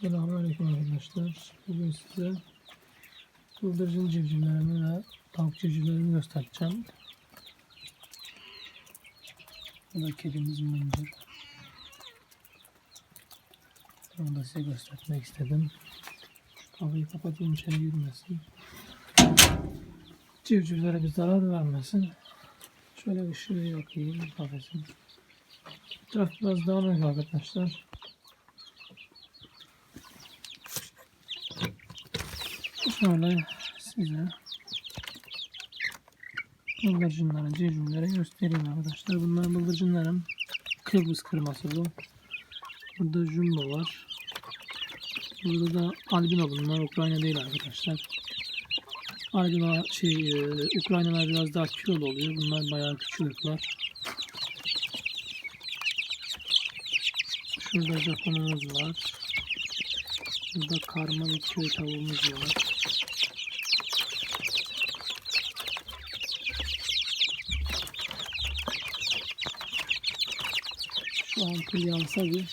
Selamünaleyküm arkadaşlar. Bugün size bıldırcın civcivlerimi ve tavuk civcivlerimi göstereceğim. Bu da kedimiz Mıncır. Onu da size göstermek istedim. Şu kapıyı kapatayım içeri girmesin. Civcivlere bir zarar vermesin. Şöyle ışığı yakayım kafesin. Etraf biraz dağınık arkadaşlar. Şöyle size bıldırcınları, civcivleri göstereyim arkadaşlar. Bunlar bıldırcınlarım. Kıbrıs kırması bu. Burada jumbo var. Burada da albino bunlar. Ukrayna değil arkadaşlar. Albino şey, e, Ukraynalar biraz daha kilolu oluyor. Bunlar bayağı küçülükler. Şurada Japonumuz var. Burada karma bir köy tavuğumuz var. Şu ampul yansa bir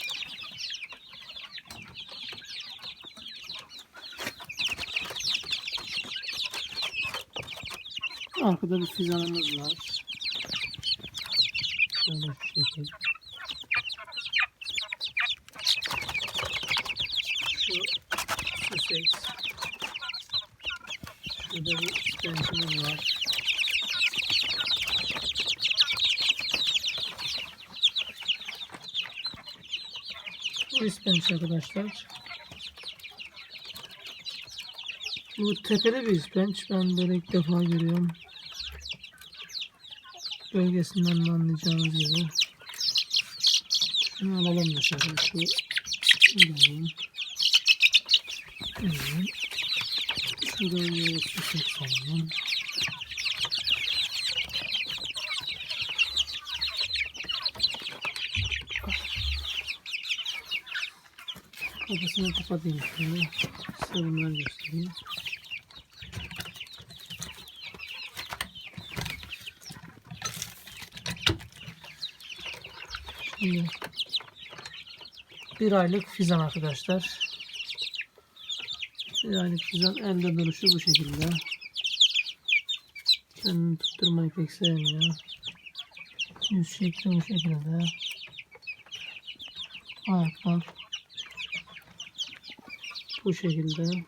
Arkada bir fizanımız var. Şöyle şu şekil. Şu Sussex. Şurada bir stencimiz var. Bu ispenç arkadaşlar. Bu tepeli bir ispenç. Ben böyle ilk defa görüyorum. Bölgesinden de anlayacağınız gibi. Şunu alalım dışarı. Şu alalım. Evet. Şurada bir su alalım. Kafasını kapatayım şöyle. Size bunları göstereyim. Şimdi bir aylık fizan arkadaşlar. Aylık fizan elde duruşu bu şekilde. Kendini tutturmayı pek sevmiyor. Yüz şekli bu şekilde. Ayaklar bu şekilde.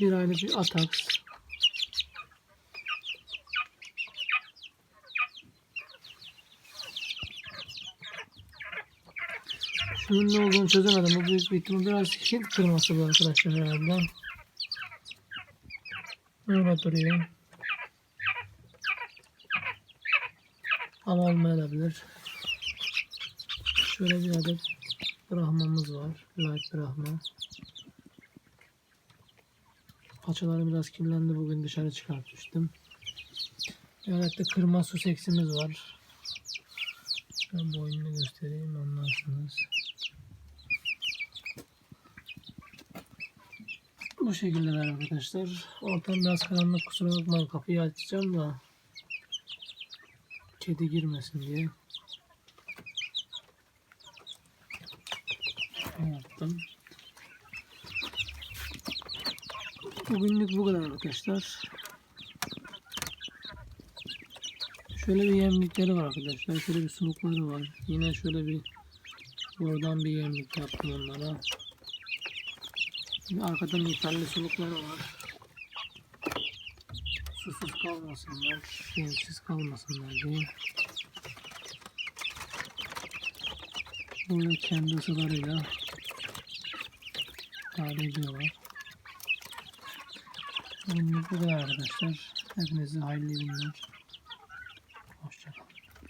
Bir aylık bir ataks. Şunun ne olduğunu çözemedim. Bu büyük bir ihtimal biraz Hint kırması bu arkadaşlar herhalde. Öyle duruyor. Ama olmayabilir. Şöyle bir adet Brahmamız var. Light Brahma. Paçaları biraz kirlendi. Bugün dışarı çıkartmıştım. Evet de kırma su seksimiz var. Ben boynunu göstereyim anlarsınız. Bu şekildeler arkadaşlar. Ortam biraz karanlık kusura bakmayın kapıyı açacağım da kedi girmesin diye. yaptım. Bugünlük bu kadar arkadaşlar. Şöyle bir yemlikleri var arkadaşlar. Şöyle bir sulukları var. Yine şöyle bir oradan bir yemlik yaptım onlara. Bir arkadan iptalli sulukları var. Susuz kalmasınlar, yemsiz kalmasınlar diye. Burada kendi ısılarıyla idare ediyorlar. Bugünlük bu kadar arkadaşlar. Hepinize hayırlı günler.